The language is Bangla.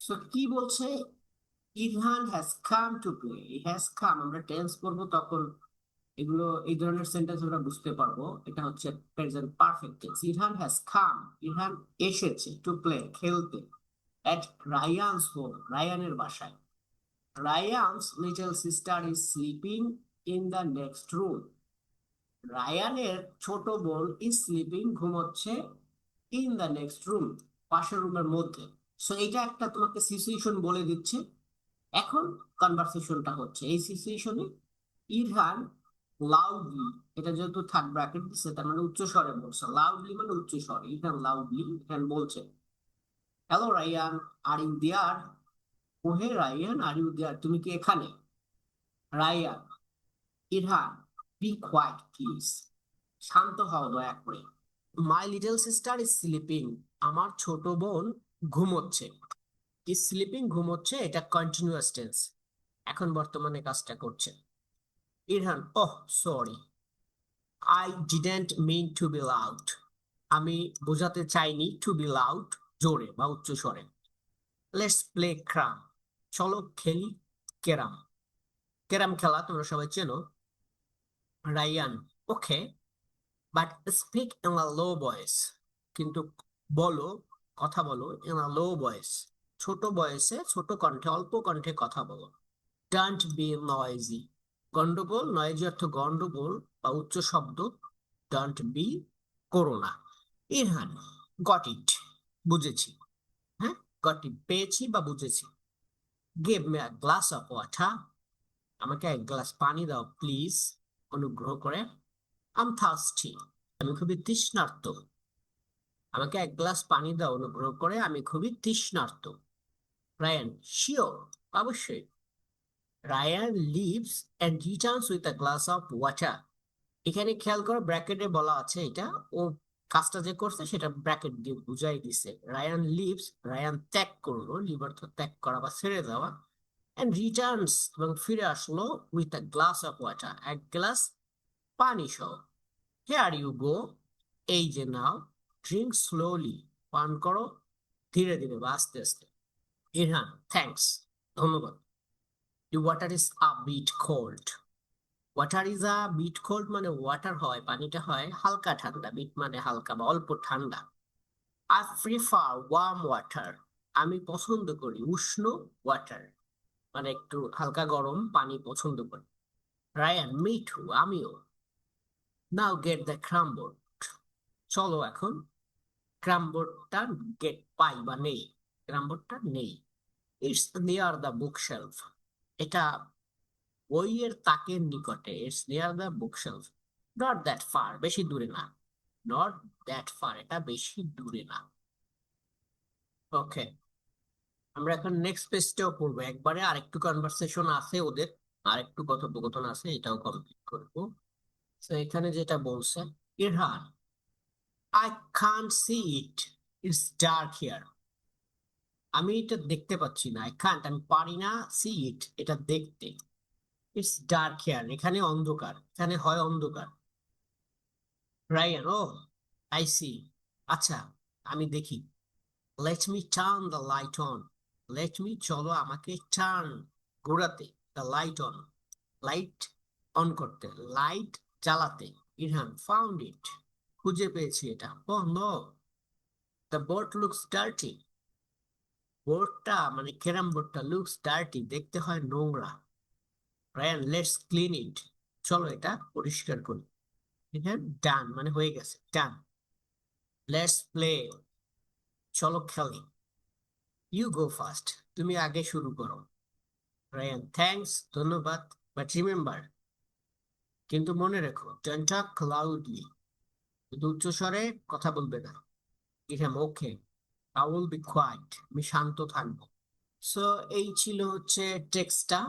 সো কি বলছে? Irhan has come to play has come আমরা টেন্স করব তখন। এগুলো, এই ধরনের সেন্টেন্স আমরা বুঝতে পারব। এটা হচ্ছে present perfect tense Irhan has come Irhan এসেছে টু প্লে খেলতে। এট রায়ানস হোম রায়ানের বাসায়। Ryan's little sister is sleeping in the next room রায়ানের ছোট বোন ইজ স্লিপিং ঘুমোচ্ছে ইন দ্য নেক্সট রুম পাশের রুমের মধ্যে। সো এটা একটা তোমাকে সিচুয়েশন বলে দিচ্ছে। এখন কনভারসেশনটা হচ্ছে। এই সিচুয়েশনে ইরহান লাউডলি এটা যেহেতু থার্ড ব্র্যাকেট দিচ্ছে তার মানে উচ্চ স্বরে বলছে। লাউডলি মানে উচ্চ স্বরে। ইরহান লাউডলি ইরহান বলছে। Hello Rayan are you there ওহে রায়ান আর ইউ দেয়ার তুমি কি এখানে? Rayan Irhan be quiet please শান্ত হও, দয়া করে। My little sister is sleeping আমার ছোট বোন ঘুমোচ্ছে। ইজ স্লিপিং ঘুমোচ্ছে, এটা কন্টিনিউয়াস টেন্স এখন বর্তমানে কাজটা করছে। Irhan, oh sorry I didn't mean to be loud আমি বোঝাতে চাইনি টু বি লাউড জোরে বা উচ্চ স্বরে। লেটস প্লে ক্রাম চলো খেলি ক্যারাম ক্যারাম খেলা তোমরা সবাই চেনো। Rayan okay but speak in a low voice কিন্তু বলো কথা বলো ইন আ লো ভয়েস ছোট বয়সে ছোট কণ্ঠে, অল্প কণ্ঠে কথা বলো। ডান্ট বি নয়েজি গন্ডগোল নয়েজি অর্থ গন্ডগোল বা উচ্চ শব্দ। ডান্ট বি করো না। ইরহান গট ইট বুঝেছি। হ্যাঁ গট ইট পেয়েছি বা বুঝেছি। Give me a glass of water আমাকে এক গ্লাস পানি দাও প্লিজ অনুগ্রহ করে। আম থার্স্টি আমি খুবই তৃষ্ণার্ত। আমাকে এক গ্লাস পানি দাও অনুগ্রহ করে, আমি খুবই তৃষ্ণার্ত। রায়ান শিওর অবশ্যই। Rayan leaves and returns with a glass of water এখানে খেয়াল করো ব্র্যাকেটে বলা আছে এটা। ও কাজটা যে করছে, সেটা ব্র্যাকেট দিয়ে বুঝাই দিছে। রায়ান লিভস রায়ান ত্যাগ করল লিভ অর্থ ত্যাগ করা বা ছেড়ে দেওয়া। অ্যান্ড রিটার্নস এবং ফিরে আসলো with a glass of water এক গ্লাস পানি সহ। হেয়ার ইউ গো এই যে নাও। ড্রিঙ্ক স্লোলি পান করো, ধীরে ধীরে বা আস্তে আস্তে। ইরহান থ্যাঙ্কস ধন্যবাদ। The water is a bit cold water is a bit cold মানে ওয়াটার হয়, পানিটা হয় হালকা ঠান্ডা বিট মানে হালকা বা অল্প ঠান্ডা। আই প্রিফার ওয়ার্ম ওয়াটার আমি পছন্দ করি উষ্ণ ওয়াটার মানে একটু হালকা গরম পানি পছন্দ করি। রায়ান মিঠু আমিও। নাও গেট দ্য ক্রামবোর্ড চলো এখন ক্রামবোর্ডটা গেট পাই বা নেই। ক্রামবোর্ডটা নেই। It's near the book shelf এটা বইয়ের তাকের নিকটে it's near the book shelf not that far বেশি দূরে না। নট দ্যাট ফার এটা বেশি দূরে না। ওকে আমরা এখন নেক্সট পেজটাও পড়ব। একবারে আরেকটু কনভারসেশন আছে ওদের। আরেকটু কথোপকথন আছে, এটাও কমপ্লিট করব। তো এখানে যেটা বলছে Irhan I can't see it it's dark here আমি এটা দেখতে পাচ্ছি না। আই কান্ট আমি পারি না সি ইট এটা দেখতে। ইটস ডার্ক হিয়ার এখানে অন্ধকার, এখানে হয় অন্ধকার। রায়ান ও আই সি আচ্ছা আমি দেখি। Let me turn the light on let me চলো আমাকে টার্ন ঘোরাতে the light on light on করতে লাইট চালাতে ইরহান ফাউন্ড ইট খুঁজে পেয়েছি এটা। ও no the board looks dirty বোর্ডটা মানে ক্যারাম বোর্ডটা লুকস ডার্টি দেখতে হয় নোংরা। রায়ান লেটস ক্লিন ইট চলো এটা পরিষ্কার করি। ডান মানে হয়ে গেছে ডান লেটস প্লে চলো খেলি। ইউ গো ফার্স্ট তুমি আগে শুরু করো। রায়ান থ্যাঙ্কস ধন্যবাদ। বাট রিমেম্বার কিন্তু মনে রেখো ডোন্ট টক লাউডলি উচ্চ স্বরে কথা বলবে না। ইহাম okay I will be quiet আমি শান্ত থাকব। সো এই ছিল হচ্ছে টেক্সটটা।